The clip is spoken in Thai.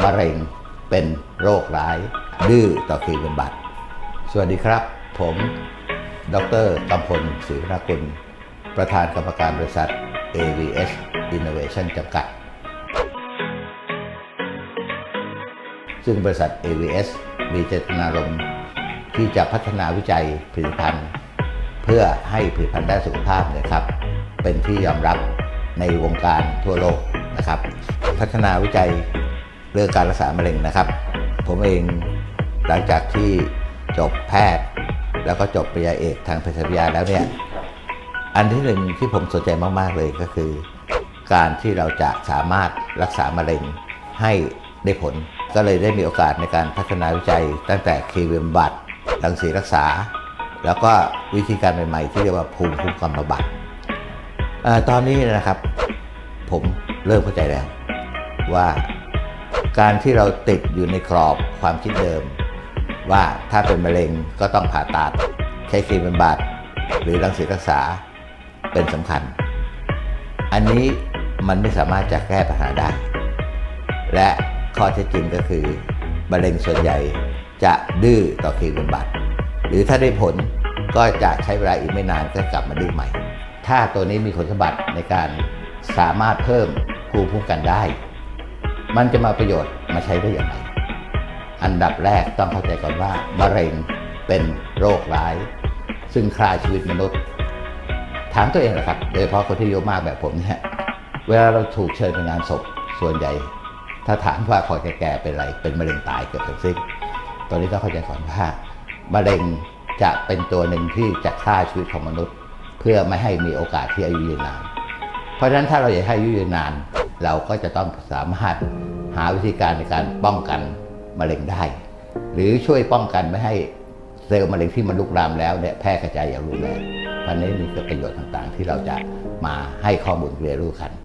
มะเร็งเป็นโรคร้าย ดื้อต่อคีบำบัดสวัสดีครับ ผม ดรกำพลศรีวนากุล ประธานกรรมการบริษัท AVS Innovation จำกัด ซึ่งบริษัท AVS มีเจตนารมณ์ที่จะพัฒนาวิจัยผลิตภัณฑ์ เพื่อให้ผลิตภัณฑ์ด้านสุขภาพนะครับ เป็นที่ยอมรับในวงการทั่วโลกนะครับ พัฒนาวิจัย เรื่องการรักษามะเร็งนะครับ ผมเองหลังจากที่จบแพทย์ แล้วก็จบปริญญาเอกทางเภสัชวิทยาแล้วเนี่ยอันที่หนึ่งที่ผมสนใจมาก ๆ เลยก็คือ การที่เราจะสามารถรักษามะเร็งให้ได้ผล ก็เลยได้มีโอกาสในการพัฒนาวิจัย ตั้งแต่เคมีบำบัดรังสีรักษา แล้วก็วิธีการใหม่ ๆ ที่เรียกว่าภูมิคุ้มกันบำบัดตอนนี้นะครับ ผมเริ่มเข้าใจแล้วว่า การที่เราติดอยู่ในกรอบความคิดเดิม ว่าถ้าเป็นมะเร็งก็ต้องผ่าตัดใช้คมีบำบัดหรือรังสีรักษาเป็นสำคัญ อันนี้มันไม่สามารถจะแก้ปัญหาได้ และข้อเท็จจริงก็คือมะเร็งส่วนใหญ่จะดื้อต่อคมีบำบัดหรือถ้าได้ผลก็จะใช้เวลาอีกไม่นานก็กลับมาดื้อใหม่ ถ้าตัวนี้มีคุณสมบัติในการสามารถเพิ่มภูมิคุ้มกันได้ มันจะมาประโยชน์มาใช้ได้อย่างไร อันดับแรกต้องเข้าใจก่อนว่ามะเร็งเป็นโรคร้าย ซึ่งฆ่าชีวิตมนุษย์ ถามตัวเองนะครับ โดยเฉพาะคนที่อายุมากแบบผมเนี่ยเวลาเราถูกเชิญไปงานศพส่วนใหญ่ ถ้าถามว่าคนแก่ๆเป็นอะไร เป็นมะเร็งตายเกือบทั้งสิ้นตอนนี้ต้องเข้าใจก่อนว่ามะเร็งจะเป็นตัวหนึ่งที่จะฆ่าชีวิตของมนุษย์ เพื่อไม่ให้มีโอกาสที่อายุยืนนาน เพราะฉะนั้นถ้าเราอยากให้อายุยืนนาน เราก็จะต้องสามารถหาวิธีการในการป้องกันมะเร็งได้ หรือช่วยป้องกันไม่ให้เซลล์มะเร็งที่มันลุกลามแล้วเนี่ยแพร่กระจายอย่างรุนแรงเพราะฉะนั้นนี่คือประโยชน์ต่างๆ ที่เราจะมาให้ข้อมูลเรียนรู้กัน